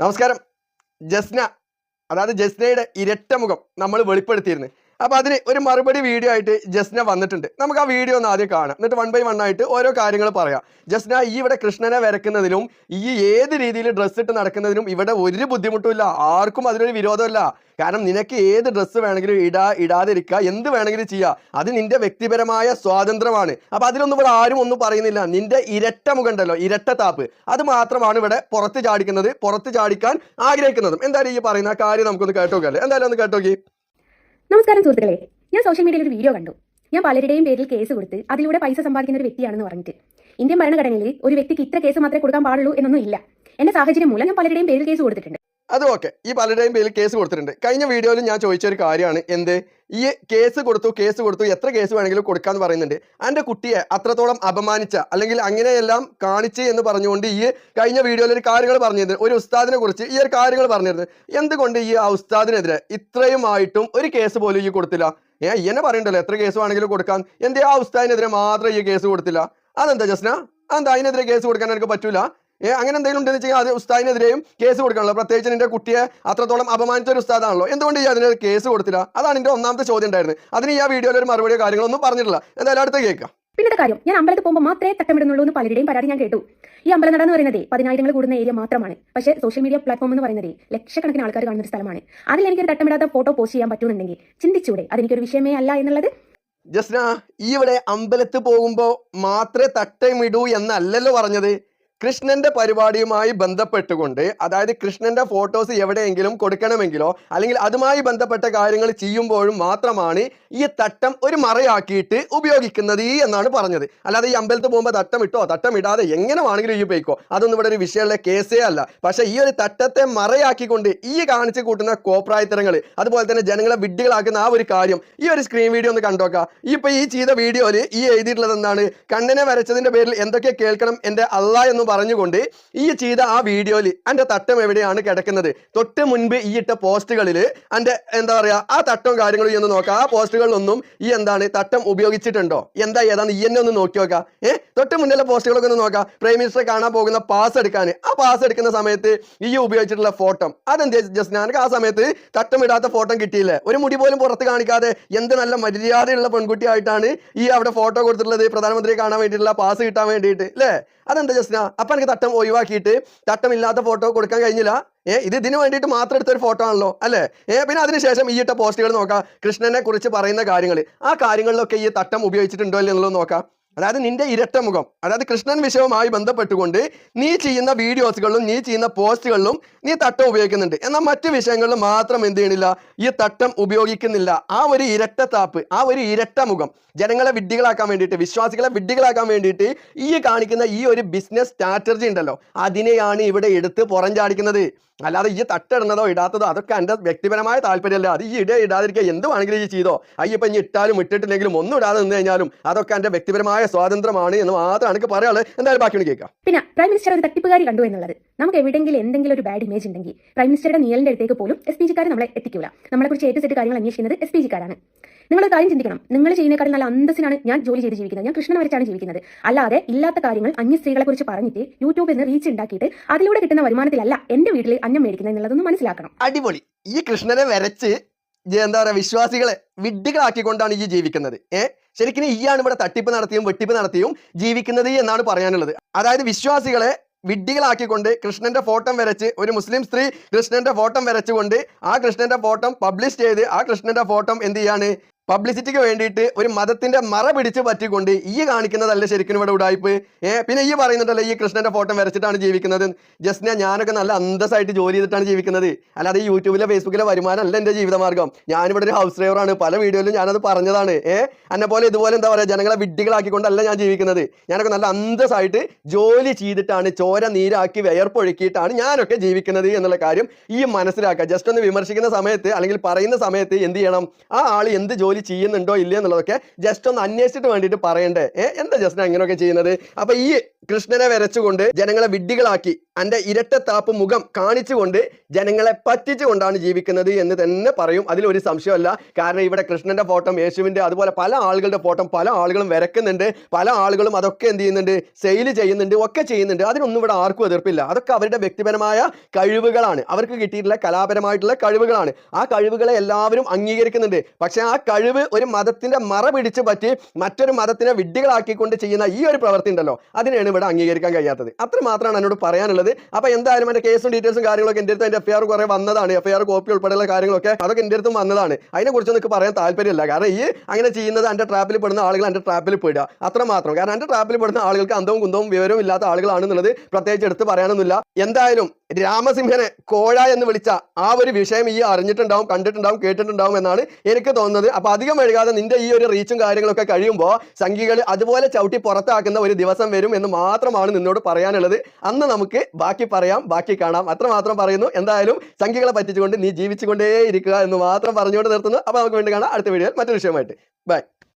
നമസ്കാരം. ജസ്ന അതായത് ജസ്നയുടെ ഇരട്ടമുഖം നമ്മൾ വെളിപ്പെടുത്തിയിരുന്നു. അപ്പോൾ അതിന് ഒരു മറുപടി വീഡിയോ ആയിട്ട് ജസ്ന വന്നിട്ടുണ്ട്. നമുക്ക് ആ വീഡിയോ ഒന്ന് ആദ്യം കാണാം. എന്നിട്ട് വൺ ബൈ വൺ ആയിട്ട് ഓരോ കാര്യങ്ങൾ പറയാം. ജസ്ന ഈ ഇവിടെ കൃഷ്ണനെ വരയ്ക്കുന്നതിനും ഈ ഏത് രീതിയിൽ ഡ്രസ്സ് ഇട്ട് നടക്കുന്നതിനും ഇവിടെ ഒരു ബുദ്ധിമുട്ടുമില്ല ആർക്കും അതിനൊരു വിരോധമില്ല കാരണം നിനക്ക് ഏത് ഡ്രസ്സ് വേണമെങ്കിലും ഇടാ ഇടാതിരിക്കുക എന്ത് വേണമെങ്കിലും ചെയ്യുക അത് നിന്റെ വ്യക്തിപരമായ സ്വാതന്ത്ര്യമാണ്. അപ്പൊ അതിലൊന്നും ഇവിടെ ആരും ഒന്നും പറയുന്നില്ല. നിന്റെ ഇരട്ട മുഖം ഉണ്ടല്ലോ ഇരട്ട താപ്പ്. അത് മാത്രമാണ് ഇവിടെ പുറത്ത് ചാടിക്കുന്നത് പുറത്ത് ചാടിക്കാൻ ആഗ്രഹിക്കുന്നതും. എന്തായാലും ഈ പറയുന്ന കാര്യം നമുക്കൊന്ന് കേട്ടോക്കല്ലേ എന്തായാലും ഒന്ന് കേട്ടോക്കി നമസ്കാരം സുഹൃത്തുക്കളെ. ഞാൻ സോഷ്യൽ മീഡിയയിൽ ഒരു വീഡിയോ കണ്ടു. ഞാൻ പലരുടെയും പേരിൽ കേസ് കൊടുത്ത് അതിലൂടെ പൈസ സമ്പാദിക്കുന്ന ഒരു വ്യക്തിയാണെന്ന് പറഞ്ഞിട്ട്. ഇന്ത്യൻ ഭരണഘടനയിൽ ഒരു വ്യക്തിക്ക് ഇത്ര കേസ് മാത്രമേ കൊടുക്കാൻ പാടുള്ളൂ എന്നൊന്നും ഇല്ല. എന്റെ സാഹചര്യം മൂലം ഞാൻ പലരുടെയും പേരിൽ കേസ് കൊടുത്തിട്ടുണ്ട്. അത് ഓക്കെ ഈ പലരുടെയും പേരിൽ കേസ് കൊടുത്തിട്ടുണ്ട്. കഴിഞ്ഞ വീഡിയോയിൽ ഞാൻ ചോദിച്ച ഒരു കാര്യമാണ്. എന്ത്? ഈ കേസ് കൊടുത്തു കേസ് കൊടുത്തു എത്ര കേസ് വേണമെങ്കിലും കൊടുക്കാന്ന് പറയുന്നുണ്ട്. എന്റെ കുട്ടിയെ അത്രത്തോളം അപമാനിച്ച അല്ലെങ്കിൽ അങ്ങനെയെല്ലാം കാണിച്ച് എന്ന് പറഞ്ഞുകൊണ്ട് ഈ കഴിഞ്ഞ വീഡിയോയിൽ ഒരു കാര്യങ്ങൾ പറഞ്ഞിരുന്നു. ഒരു ഉസ്താദിനെ കുറിച്ച് ഈ ഒരു കാര്യങ്ങൾ പറഞ്ഞിരുന്നു. എന്തുകൊണ്ട് ഈ ആ ഉസ്താദിനെതിരെ ഇത്രയുമായിട്ടും ഒരു കേസ് പോലും ഈ കൊടുത്തില്ല? ഏ എന്നെ പറയണ്ടല്ലോ എത്ര കേസ് വേണമെങ്കിലും കൊടുക്കാൻ. എന്തേ ആ ഉസ്താദിനെതിരെ മാത്രം ഈ കേസ് കൊടുത്തില്ല? അതെന്താ ജസ്ന? അതെന്താ അതിനെതിരെ കേസ് കൊടുക്കാൻ എനിക്ക് പറ്റൂല? ഏ അങ്ങനെ എന്തെങ്കിലും ഉണ്ടെന്ന് വെച്ചാൽ അത് ഉസ്താദിനെതിരെയും കേസ് കൊടുക്കണല്ലോ പ്രത്യേകിച്ച് നിന്റെ കുട്ടിയെ അത്രത്തോളം അപമാനിച്ച ഒരു ഉസ്താദാണല്ലോ. എന്തുകൊണ്ട് ഈ അതിന് കേസ് കൊടുത്തില്ല? അതാണ് എന്റെ ഒന്നാമത്തെ ചോദ്യം ഉണ്ടായിരുന്നത്. അതിന് ഈ ആ വീഡിയോയിൽ ഒരു മറുപടിയോ കാര്യങ്ങളൊന്നും പറഞ്ഞിട്ടില്ല. എന്തായാലും അടുത്ത കേൾക്കാം. പിന്നത്തെ കാര്യം ഞാൻ അമ്പലത്തിൽ പോകുമ്പോൾ മാത്രമേ തട്ടമിടുന്നുള്ളൂ എന്ന് പലരുടെയും പരാതി ഞാൻ കേട്ടു. ഈ അമ്പലനട എന്ന് പറയുന്നത് പതിനായിരങ്ങൾ കൂടുന്ന ഏരിയ മാത്രമാണ്. പക്ഷേ സോഷ്യൽ മീഡിയ പ്ലാറ്റ്ഫോം എന്ന് പറയുന്നത് ലക്ഷക്കണക്കിന് ആൾക്കാർ കാണുന്ന ഒരു സ്ഥലമാണ്. അതിൽ എനിക്ക് തട്ടമിടാത്ത ഫോട്ടോ പോസ്റ്റ് ചെയ്യാൻ പറ്റുന്നുണ്ടെങ്കിൽ ചിന്തിച്ചൂടെ? അതെനിക്കൊരു വിഷയമേ അല്ല എന്നുള്ളത്? ജസ്ന ഈ ഇവിടെ അമ്പലത്തിൽ പോകുമ്പോൾ മാത്രമേ തട്ടമിടൂ എന്നല്ലല്ലോ പറഞ്ഞത്. കൃഷ്ണന്റെ പരിപാടിയുമായി ബന്ധപ്പെട്ടുകൊണ്ട് അതായത് കൃഷ്ണന്റെ ഫോട്ടോസ് എവിടെയെങ്കിലും കൊടുക്കണമെങ്കിലോ അല്ലെങ്കിൽ അതുമായി ബന്ധപ്പെട്ട കാര്യങ്ങൾ ചെയ്യുമ്പോഴും മാത്രമാണ് ഈ തട്ടം ഒരു മറയാക്കിയിട്ട് ഉപയോഗിക്കുന്നത് എന്നാണ് പറഞ്ഞത്. അല്ലാതെ ഈ അമ്പലത്തിൽ പോകുമ്പോൾ തട്ടം ഇട്ടോ തട്ടം ഇടാതെ എങ്ങനെ വേണമെങ്കിലും ഈ പോയിക്കോ അതൊന്നും ഇവിടെ ഒരു വിഷയമുള്ള കേസേ അല്ല. പക്ഷേ ഈ ഒരു തട്ടത്തെ മറയാക്കിക്കൊണ്ട് ഈ കാണിച്ചു കൂട്ടുന്ന കോപ്രായത്തരങ്ങൾ അതുപോലെ തന്നെ ജനങ്ങളെ വിഡ്ഢികളാക്കുന്ന ആ ഒരു കാര്യം ഈ ഒരു സ്ക്രീൻ വീഡിയോ ഒന്ന് കണ്ടോക്കാം. ഈ ഇപ്പൊ ഈ ചെയ്ത വീഡിയോയിൽ ഈ എഴുതിയിട്ടുള്ളത് എന്താണ്? കണ്ണിനെ വരച്ചതിന്റെ പേരിൽ എന്തൊക്കെ കേൾക്കണം? എന്റെ അല്ല എന്ന് പറഞ്ഞുകൊണ്ട് ഈ ചെയ്ത ആ വീഡിയോയിൽ എന്റെ തട്ടം എവിടെയാണ് കിടക്കുന്നത്? തൊട്ട് മുൻപ് ഈ ഇട്ട പോസ്റ്റുകളിൽ എന്റെ എന്താ പറയുക ആ തട്ടവും കാര്യങ്ങളും ഒന്ന് നോക്കാം. ആ പോസ്റ്റുകളിലൊന്നും ഈ എന്താണ് തട്ടം ഉപയോഗിച്ചിട്ടുണ്ടോ? എന്താ ഏതാണ് ഈ എന്നെ ഒന്ന് നോക്കി നോക്കാം. ഏഹ് തൊട്ട് മുന്നിലെ പോസ്റ്റുകളൊക്കെ ഒന്ന് നോക്കാം. പ്രൈം മിനിസ്റ്ററെ കാണാൻ പോകുന്ന പാസ് എടുക്കാൻ. ആ പാസ് എടുക്കുന്ന സമയത്ത് ഈ ഉപയോഗിച്ചിട്ടുള്ള ഫോട്ടോ അതെന്താ ജസ്റ്റ് ഞാൻ ആ സമയത്ത് തട്ടം ഇടാത്ത ഫോട്ടോ കിട്ടിയില്ലേ? ഒരു മുടി പോലും പുറത്ത് കാണിക്കാതെ എന്ത് നല്ല മര്യാദയുള്ള പെൺകുട്ടിയായിട്ടാണ് ഈ അവിടെ ഫോട്ടോ കൊടുത്തിട്ടുള്ളത്. പ്രധാനമന്ത്രിയെ കാണാൻ വേണ്ടിയിട്ടുള്ള പാസ് കിട്ടാൻ വേണ്ടിയിട്ട്. അല്ലേ അതെന്താ ജസ്ന അപ്പൊ എനിക്ക് തട്ടം ഒഴിവാക്കിയിട്ട് തട്ടമില്ലാത്ത ഫോട്ടോ കൊടുക്കാൻ കഴിഞ്ഞില്ല. ഏ ഇത് ഇതിന് വേണ്ടിയിട്ട് മാത്രം എടുത്ത ഒരു ഫോട്ടോ ആണല്ലോ അല്ലേ? ഏ പിന്നെ അതിനുശേഷം ഈ ഇട്ട പോസ്റ്റുകൾ നോക്കാം. കൃഷ്ണനെ കുറിച്ച് പറയുന്ന കാര്യങ്ങൾ ആ കാര്യങ്ങളിലൊക്കെ ഈ തട്ടം ഉപയോഗിച്ചിട്ടുണ്ടോ ഇല്ലയോ എന്നുള്ളത് നോക്കാം. അതായത് നിന്റെ ഇരട്ട മുഖം അതായത് കൃഷ്ണൻ വിഷയവുമായി ബന്ധപ്പെട്ടുകൊണ്ട് നീ ചെയ്യുന്ന വീഡിയോസുകളിലും നീ ചെയ്യുന്ന പോസ്റ്റുകളിലും നീ തട്ടം ഉപയോഗിക്കുന്നുണ്ട്. എന്നാൽ മറ്റു വിഷയങ്ങളിൽ മാത്രം എന്ത് ചെയ്യണില്ല ഈ തട്ടം ഉപയോഗിക്കുന്നില്ല. ആ ഒരു ഇരട്ട താപ്പ് ആ ഒരു ഇരട്ട മുഖം ജനങ്ങളെ വിഡ്ഢികളാക്കാൻ വേണ്ടിയിട്ട് വിശ്വാസികളെ വിഡ്ഢികളാക്കാൻ വേണ്ടിയിട്ട് ഈ കാണിക്കുന്ന ഈ ഒരു ബിസിനസ് സ്ട്രാറ്റജി ഉണ്ടല്ലോ അതിനെയാണ് ഇവിടെ എടുത്ത് പുറം ചാടിക്കുന്നത്. അല്ലാതെ ഈ തട്ടിടുന്നതോ ഇടാത്തതോ അതൊക്കെ എന്റെ വ്യക്തിപരമായ താല്പര്യമല്ല. അത് ഈ ഇടേ ഇടാതിരിക്കുക. എന്ത് വേണമെങ്കിലും ഈ ചെയ്തോ. അയ്യപ്പം ഇനി ഇട്ടാലും ഇട്ടിട്ടില്ലെങ്കിലും ഒന്നും ഇടാതെ നിന്ന് കഴിഞ്ഞാലും അതൊക്കെ എന്റെ വ്യക്തിപരമായ സ്വാതന്ത്ര്യമാണ് എന്ന് മാത്രമാണ് എനിക്ക് പറയാനുള്ളത്. എന്തായാലും ബാക്കിയാണ് കേൾക്കാം. പിന്നെ പ്രൈം മിനിസ്റ്റർ ഒരു തട്ടിപ്പുകാരി കണ്ടു എന്നുള്ളത്. നമുക്ക് എവിടെയെങ്കിലും എന്തെങ്കിലും ഒരു ബാഡ് ഇമേജ് ഉണ്ടെങ്കിൽ പ്രൈം മിനിസ്റ്ററുടെ നിയലിന്റെ അടുത്തേക്ക് പോലും എസ് പി ജിക്കാർ നമ്മളെ എത്തിക്കില്ല നമ്മളെ കുറിച്ച് ഏറ്റവും സെറ്റ് കാര്യങ്ങൾ അന്വേഷിക്കുന്നത് എസ് പി ജിക്കാരാണ് നിങ്ങൾ കാര്യം ചിന്തിക്കണം. നിങ്ങൾ ചെയ്യുന്നേക്കാൾ നല്ല അന്തസ്സിനാണ് ഞാൻ ജോലി ചെയ്ത് ജീവിക്കുന്നത്. ഞാൻ കൃഷ്ണനെ വരച്ചാണ് ജീവിക്കുന്നത്. അല്ലാതെ ഇല്ലാത്ത കാര്യങ്ങൾ അന്യ സ്ത്രീകളെ കുറിച്ച് പറഞ്ഞിട്ട് യൂട്യൂബിൽ നിന്ന് റീച്ച് ഉണ്ടാക്കിയിട്ട് അതിലൂടെ കിട്ടുന്ന വരുമാനത്തിലല്ല എന്റെ വീട്ടിൽ അന്നം മേടിക്കുന്നത് എന്നുള്ളതൊന്ന് മനസ്സിലാക്കണം. അടിപൊളി. ഈ കൃഷ്ണനെ വരച്ച് എന്താ പറയാ വിശ്വാസികളെ വിഡ്ഢികളാക്കിക്കൊണ്ടാണ് ഈ ജീവിക്കുന്നത്. ഏഹ് ശരിക്കും ഈയാണ് ഇവിടെ തട്ടിപ്പ് നടത്തിയും വെട്ടിപ്പ് നടത്തിയും ജീവിക്കുന്നത് എന്നാണ് പറയാനുള്ളത്. അതായത് വിശ്വാസികളെ വിഡ്ഢികളാക്കിക്കൊണ്ട് കൃഷ്ണന്റെ ഫോട്ടോ വരച്ച് ഒരു മുസ്ലിം സ്ത്രീ കൃഷ്ണന്റെ ഫോട്ടോ വരച്ചുകൊണ്ട് ആ കൃഷ്ണന്റെ ഫോട്ടോ പബ്ലിഷ് ചെയ്ത് ആ കൃഷ്ണന്റെ ഫോട്ടോ എന്ത് ചെയ്യാണ്? പബ്ലിസിറ്റിക്ക് വേണ്ടിയിട്ട് ഒരു മതത്തിന്റെ മറ പിടിച്ച് പറ്റിക്കൊണ്ട് ഈ കാണിക്കുന്നതല്ല ശരിക്കും ഇവിടെ ഉടായ്പ്? ഏ പിന്നെ ഈ പറയുന്നുണ്ടല്ലോ ഈ കൃഷ്ണന്റെ ഫോട്ടോ വരച്ചിട്ടാണ് ജീവിക്കുന്നത്? ജസ്റ്റ് ഞാനൊക്കെ നല്ല അന്തസ്സായിട്ട് ജോലി ചെയ്തിട്ടാണ് ജീവിക്കുന്നത്. അല്ലാതെ യൂട്യൂബിലെ ഫേസ്ബുക്കിലെ വരുമാനം അല്ല എന്റെ ജീവിതമാർഗം. ഞാനിവിടെ ഒരു ഹൗസ് ഡ്രൈവറാണ് പല വീഡിയോയിലും ഞാനത് പറഞ്ഞതാണ്. ഏ എന്നെ പോലെ ഇതുപോലെ എന്താ പറയുക ജനങ്ങളെ വിഡ്ഢികളാക്കിക്കൊണ്ടല്ല ഞാൻ ജീവിക്കുന്നത്. ഞാനൊക്കെ നല്ല അന്തസ്സായിട്ട് ജോലി ചെയ്തിട്ടാണ് ചോര നീരാക്കി വിയർപ്പൊഴുക്കിയിട്ടാണ് ഞാനൊക്കെ ജീവിക്കുന്നത് എന്നുള്ള കാര്യം ഈ മനസ്സിലാക്കുക. ജസ്റ്റ് ഒന്ന് വിമർശിക്കുന്ന സമയത്ത് അല്ലെങ്കിൽ പറയുന്ന സമയത്ത് എന്ത് ചെയ്യണം? ആ ആൾ എന്ത് ജോലി ചെയ്യുന്നുണ്ടോ ഇല്ലേ എന്നുള്ളതൊക്കെ ജസ്റ്റ് ഒന്ന് അന്വേഷിച്ചിട്ട് വേണ്ടിയിട്ട് പറയണ്ടേ. എന്താ ജസ്റ്റ് അങ്ങനെയൊക്കെ ചെയ്യുന്നത്? അപ്പൊ ഈ കൃഷ്ണനെ വരച്ചുകൊണ്ട് ജനങ്ങളെ വിഡ്ഢികളാക്കി അന്റെ ഇരട്ടത്താപ്പ് മുഖം കാണിച്ചുകൊണ്ട് ജനങ്ങളെ പറ്റിച്ചുകൊണ്ടാണ് ജീവിക്കുന്നത് എന്ന് തന്നെ പറയും. അതിലൊരു സംശയമല്ല. കാരണം ഇവിടെ കൃഷ്ണന്റെ ഫോട്ടോ യേശുവിന്റെ അതുപോലെ പല ആളുകളുടെ ഫോട്ടോ പല ആളുകളും വരക്കുന്നുണ്ട് പല ആളുകളും അതൊക്കെ എന്ത് ചെയ്യുന്നുണ്ട്? സെയിൽ ചെയ്യുന്നുണ്ട് ഒക്കെ ചെയ്യുന്നുണ്ട്. അതിനൊന്നും ഇവിടെ ആർക്കും എതിർപ്പില്ല. അതൊക്കെ അവരുടെ വ്യക്തിപരമായ കഴിവുകളാണ്. അവർക്ക് കിട്ടിയിട്ടുള്ള കലാപരമായിട്ടുള്ള കഴിവുകളാണ്. ആ കഴിവുകളെ എല്ലാവരും അംഗീകരിക്കുന്നുണ്ട്. പക്ഷേ ആ കഴിവ് ഒരു മതത്തിന്റെ മറ പിടിച്ച് പറ്റി മറ്റൊരു മതത്തിനെ വിഡ്ഢികളാക്കിക്കൊണ്ട് ചെയ്യുന്ന ഈ ഒരു പ്രവൃത്തി ഉണ്ടല്ലോ. അതിനെയാണ് ഇവിടെ അംഗീകരിക്കാൻ കഴിയാത്തത്. അത്ര മാത്രമാണ് എന്നോട് പറയാനുള്ളത്. അപ്പൊ എന്തായാലും എന്റെ കേസും ഡീറ്റെയിൽസും കാര്യങ്ങളൊക്കെ എന്റെ അടുത്ത് അതിന്റെ എഫ് ആർ കുറെ വന്നതാണ്. എഫ് ആർ കോപ്പി ഉൾപ്പെടെയുള്ള കാര്യങ്ങളൊക്കെ അതൊക്കെ എന്റെ അടുത്തും വന്നതാണ്. അതിനെ കുറിച്ച് എനിക്ക് പറയാൻ താല്പര്യമില്ല. കാരണം ഈ അങ്ങനെ ചെയ്യുന്നത് എന്റെ ട്രാപ്പിൽ പെടുന്ന ആളുകൾ എന്റെ ട്രാപ്പിൽ പെടുക. അത്ര മാത്രം കാരണം എന്റെ ട്രാപ്പിൽ പെടുന്ന ആളുകൾക്ക് അന്തവും കുന്തവും വിവരവും ഇല്ലാത്ത ആളുകളാണെന്നുള്ളത് പ്രത്യേകിച്ച് എടുത്ത് പറയാനൊന്നുമില്ല. എന്തായാലും രാമസിംഹനെ കോഴ എന്ന് വിളിച്ച ആ ഒരു വിഷയം ഈ അറിഞ്ഞിട്ടുണ്ടാവും കണ്ടിട്ടുണ്ടാവും കേട്ടിട്ടുണ്ടാവും എന്നാണ് എനിക്ക് തോന്നുന്നത്. അപ്പൊ അധികം എഴുകാതെ നിന്റെ ഈ ഒരു റീച്ചും കാര്യങ്ങളൊക്കെ കഴിയുമ്പോൾ സംഘികൾ അതുപോലെ ചവിട്ടി പുറത്താക്കുന്ന ഒരു ദിവസം വരും എന്ന് മാത്രമാണ് നിന്നോട് പറയാനുള്ളത്. അന്ന് നമുക്ക് ബാക്കി പറയാം ബാക്കി കാണാം. അത്രമാത്രം പറയുന്നു. എന്തായാലും സംഖ്യകളെ പറ്റിച്ചുകൊണ്ട് നീ ജീവിച്ചുകൊണ്ടേ ഇരിക്കുക എന്ന് മാത്രം പറഞ്ഞുകൊണ്ട് നിർത്തുന്നു. അപ്പോൾ നമുക്ക് വേണ്ടി കാണാം. അടുത്ത വീഡിയോയിൽ മറ്റൊരു വിഷയമായിട്ട് ബൈ